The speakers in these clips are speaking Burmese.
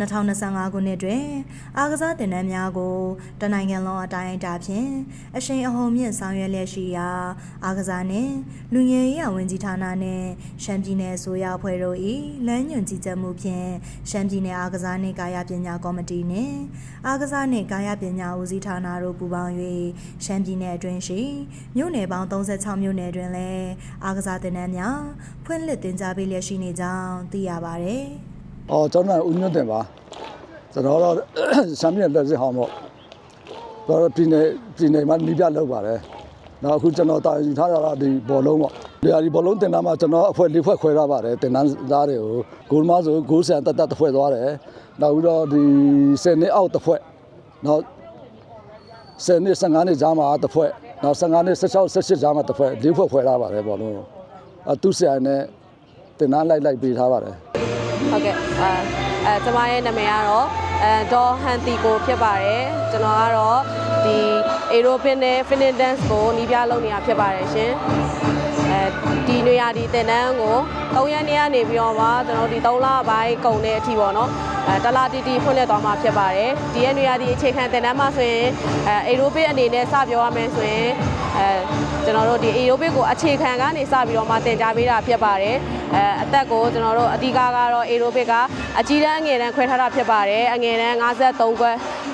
2025ခုနှစ်တွင် အားကစားတင်နန်းများကိုတနိုင်ငံလုံးအတိုင်းအတာဖြင့်အရှိန်အဟုန်မြင့်ဆောင်ရွက်လျက်ရှိရာ အားကစားနှင့်လူငယ်ရေးဝန်ကြီးဌာနနှင့်ရှမ်းပြည်နယ်အစိုးရအဖွဲ့တို့၏လမ်းညွှန်ကြီးကြပ်မှုဖြင့်ရှမ်းပြည်နယ်အားကစားနှင့်ကာယပညာကော်မတီနှင့်အားကစားနှင့်ကာယပညာဦးစီးဌာနတို့ပူးပေါင်း၍ရှမ်းပြည်နယ်အတွင်းရှိမြို့နယ်ပေါင်း36မြို့နယ်တွင်လည်းအားကစားတင်နန်းများဖွင့်လှစ်တင်ကြားပေးလျက်ရှိနေကြောင်းသိရပါသည်။ အော်ကျွန်တော်ကဦးညွန့်တင်ပါကျွန်တော်တော့ရှမ်းပြည်နယ်လက်စစ်ဟောင်းပေါ့ကျွန်တော်ပြည်နယ်ပြည်နယ်မှာနီးပြလောက်ပါတယ်နောက်အခုကျွန်တော်တာယူထားတာကဒီဘောလုံးပေါ့လေယာဒီဘောလုံးတင်တာမှာကျွန်တော်အဖွဲ့လေးဖွဲ့ခွဲထားပါတယ်တင်တန်းသားတွေကိုဂိုးမဆိုဂိုးဆန်တက်တက်တစ်ဖွဲ့သွားတယ်နောက်ပြီးတော့ဒီ10နှစ်အောက်တစ်ဖွဲ့နောက်10နှစ်15နှစ်ကြားမှာတစ်ဖွဲ့နောက်15နှစ်16 18ကြားမှာတစ်ဖွဲ့လေးဖွဲ့ခွဲထားပါတယ်ဘောလုံးအတူဆန်နဲ့တင်တန်းလိုက်လိုက်ပေးထားပါတယ် ဟုတ်ကဲ့အဲအဲကျမရဲ့နာမည်ကတော့အဲဒေါ်ဟန်တီကိုဖြစ်ပါတယ်ကျွန်တော်ကတော့ဒီ Aerobic နဲ့ Fitness Dance ကိုနီးပြလုပ်နေတာဖြစ်ပါတယ်ရှင်အဲဒီနေရာဒီတင်တန်းကို3ရက်နေ့ကနေပြီးတော့မှကျွန်တော်ဒီ3လပိုင်းကုန်တဲ့အထိပေါ့နော်အဲတလားတီတီဖွင့်လှစ်သွားမှာဖြစ်ပါတယ်ဒီရဲ့နေရာဒီအခြေခံတင်တန်းမှာဆိုရင်အဲ Aerobic အနေနဲ့စပြောရမယ်ဆိုရင်အဲ ကျွန်တော်တို့ဒီ Aerobic ကိုအခြေခံကနေစပြီးတော့မှတင် जा ပေးတာဖြစ်ပါတယ်အဲအသက်ကိုကျွန်တော်တို့အဓိကကတော့ Aerobic ကအကြီးတန်းအငယ်တန်းခွဲထားတာဖြစ်ပါတယ်အငယ်တန်း53ခွဲ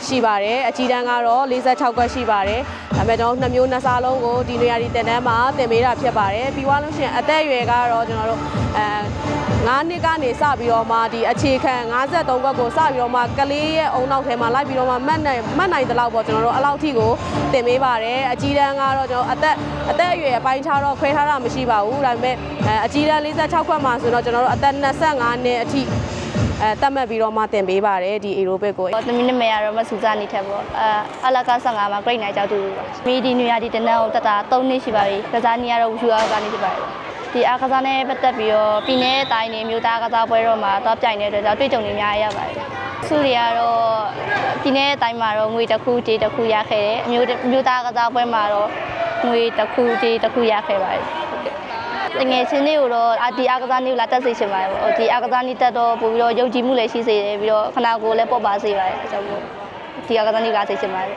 ရှိပါတယ်အကြီးတန်းကတော့46ခွဲရှိပါတယ်ဒါပေမဲ့ကျွန်တော်နှစ်မျိုးနှစ်စားလုံးကိုဒီနေရာဒီတင်တန်းမှာတင်ပေးတာဖြစ်ပါတယ်ပြီးသွားလို့ရှိရင်အသက်အရွယ်ကတော့ကျွန်တော်တို့အဲ9နှစ်ကနေစပြီးတော့မှဒီအခြေခံ53ခွက်ကိုစပြီးတော့မှကလေးရဲ့အုံနောက်ထဲမှာလိုက်ပြီးတော့မှမှတ်နိုင်မှတ်နိုင်တဲ့လောက်ပေါ့ကျွန်တော်တို့အလောက်ထိကိုတင်ပေးပါတယ်အကြီးတန်းကတော့ကျွန်တော်အသက် အသက်အရွယ်အပိုင်းခြားတော့ခွဲထားတာမရှိပါဘူးဒါပေမဲ့အဲအကြီးတန်း46ခွက်မှာဆိုတော့ကျွန်တော်တို့အသက်25နှစ်အထိအဲတတ်မှတ်ပြီးတော့မှတင်ပေးပါတယ်ဒီ aerobic ကိုဟောသမီးနာမည်ကတော့မဆူစာနေထက်ပေါ့အဲအလကာ15မှာ grade 9ကျောင်းတူပါမီဒီနွေရာဒီတနန်းကိုတက်တာ3နှစ်ရှိပါပြီကစားနေရတော့ဝူအားကနေရှိပါတယ်ဒီအားကစားနဲ့ပတ်သက်ပြီးတော့ပြည်내တိုင်းနေမြို့သားကစားပွဲတော့မှာတော့ပြိုင်နေတဲ့အတွက်ကြောင့်တွေ့ကြုံနေများရပါတယ်စုတွေကတော့ပြည်내တိုင်းမှာတော့ငွေတစ်ခုကြေးတစ်ခုရခဲ့တယ်အမျိုးမြို့သားကစားပွဲမှာတော့ ငွေတစ်ခုကြေးတစ်ခုရခဲ့ပါတယ်တငယ်ချင်းတွေကိုတော့အဒီအားကစားနေကိုလာတက်စေချင်ပါတယ်ပေါ့ဒီအားကစားနေတက်တော့ပို့ပြီးတော့ယုံကြည်မှုလည်းရှိစေတယ်ပြီးတော့ခနာကိုယ်လည်းပေါ့ပါစေပါတယ်အဲကြောင့်မို့ဒီအားကစားနေလာစေချင်ပါတယ်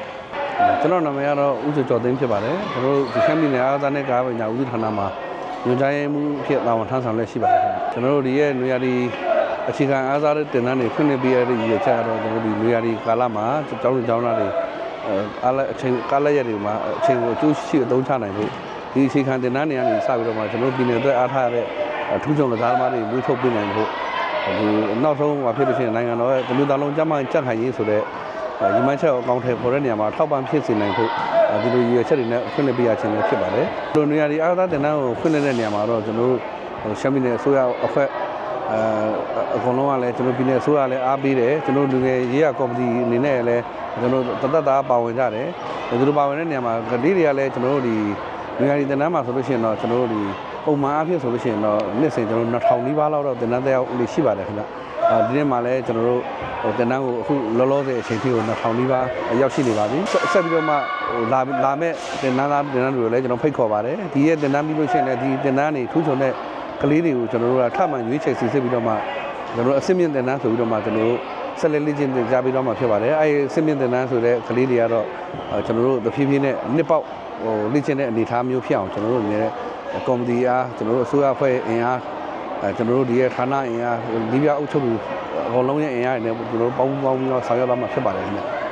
ကျွန်တော်နာမည်ကတော့ဦးကျော်ကျော်သိန်းဖြစ်ပါတယ်ကျွန်တော်တို့ဒီခမ်းပြည်နယ်အားကစားနဲ့ကားပညာဦးစီးဌာနမှာညွှန်ကြားရေးမှူးဖြစ်တာဝန်ထမ်းဆောင်လက်ရှိပါတယ်ခင်ဗျကျွန်တော်တို့ဒီရဲ့နွေရာသီအခြေခံအားစားတဲ့တင်တန်းတွေဖွင့်လှစ်ပေးရတဲ့ရည်ရွယ်ချက်ကတော့ကျွန်တော်တို့ဒီနွေရာသီကာလမှာကျောင်းသူကျောင်းသားတွေ အဲအားလည်းအချိန်ကာလရက်တွေမှာအချိန်ကိုအကျိုးရှိအသုံးချနိုင်ဖို့ဒီအခြေခံတင်တန်းတွေကနေစပြီးတော့မှကျွန်တော်တို့ပြည်နယ်အတွက်အားထားရတဲ့ထူးချွန်လက်သားသမားတွေမွေးထုတ်ပေးနိုင်ဖို့ဒီနောက်ဆုံးဟောဖြစ်လို့ရှိရင်နိုင်ငံတော်ရဲ့တလူသားလုံးကျန်းမာရေးကြက်ခိုင်ရေးဆိုတဲ့ညီမချက်ကိုအကောင့်ထဲပေါ်တဲ့နေရာမှာထောက်ပံ့ဖြစ်စေနိုင်ဖို့ဒီလိုရည်ရွယ်ချက်တွေနဲ့ဖွင့်လှစ်ပေးရခြင်းလည်းဖြစ်ပါတယ်။ဒီလိုနေရာဒီအားသာတင်တန်းကိုဖွင့်လှစ်တဲ့နေရာမှာတော့ကျွန်တော်တို့ရှမ်းပြည်နယ်အစိုးရအဖွဲ့ အဲအကုန်လုံးကလည်းကျွန်တော်ပြည်နယ်အစိုးရလည်းအားပေးတယ်ကျွန်တော်လူငယ်ရေးရကော်မတီအနေနဲ့လည်းကျွန်တော်တသက်သားပါဝင်ကြတယ်။ဒီလိုပါဝင်တဲ့နေရာမှာကလေးတွေကလည်းကျွန်တော်တို့ဒီနေရာဒီတင်တန်းမှာဆိုလို့ရှိရင်တော့ကျွန်တော်တို့ဒီပုံမှန်အားဖြင့်ဆိုလို့ရှိရင်တော့နှစ်စဉ်ကျွန်တော်တို့2000နီးပါးလောက်တော့တင်တန်းတက်ရောက်လို့ရှိပါတယ်ခင်ဗျ။အဲဒီနေ့မှာလည်းကျွန်တော်တို့ဟိုတင်တန်းကိုအခုလောလောဆယ်အချိန်ထိကို2000နီးပါးရောက်ရှိနေပါပြီ။ဆက်ပြီးတော့မှဟိုလာလာမဲ့တင်တန်းသားတင်တန်းတွေကိုလည်းကျွန်တော်ဖိတ်ခေါ်ပါတယ်။ဒီရဲ့တင်တန်းပြီးလို့ရှိရင်လည်းဒီတင်တန်းတွေထူးချွန်တဲ့ ကလေးတွေကိုကျွန်တော်တို့ကထပ်မံရွေးချယ်စီစစ်ပြီးတော့မှကျွန်တော်တို့အစစ်မြင့်တင်တန်းဆိုပြီးတော့မှကျွန်တော်တို့ဆက်လက်လေ့ကျင့်သင်ကြားပြီးတော့မှဖြစ်ပါတယ်။အဲဒီစစ်မြင့်တင်တန်းဆိုတဲ့ကလေးတွေကတော့ကျွန်တော်တို့တဖြည်းဖြည်းနဲ့နှစ်ပေါက်ဟိုလေ့ကျင့်တဲ့အနေအထားမျိုးဖြစ်အောင်ကျွန်တော်တို့အနေနဲ့ကော်မတီအားကျွန်တော်တို့အစိုးရအဖွဲ့အင်အားအဲကျွန်တော်တို့ဒီရဲ့ဌာနအင်အားဒီပြအုပ်ချုပ်မှုအကုန်လုံးရဲ့အင်အားတွေနဲ့ကျွန်တော်တို့ပေါင်းပေါင်းပြီးတော့ဆောင်ရွက်သွားမှာဖြစ်ပါတယ်ခင်ဗျာ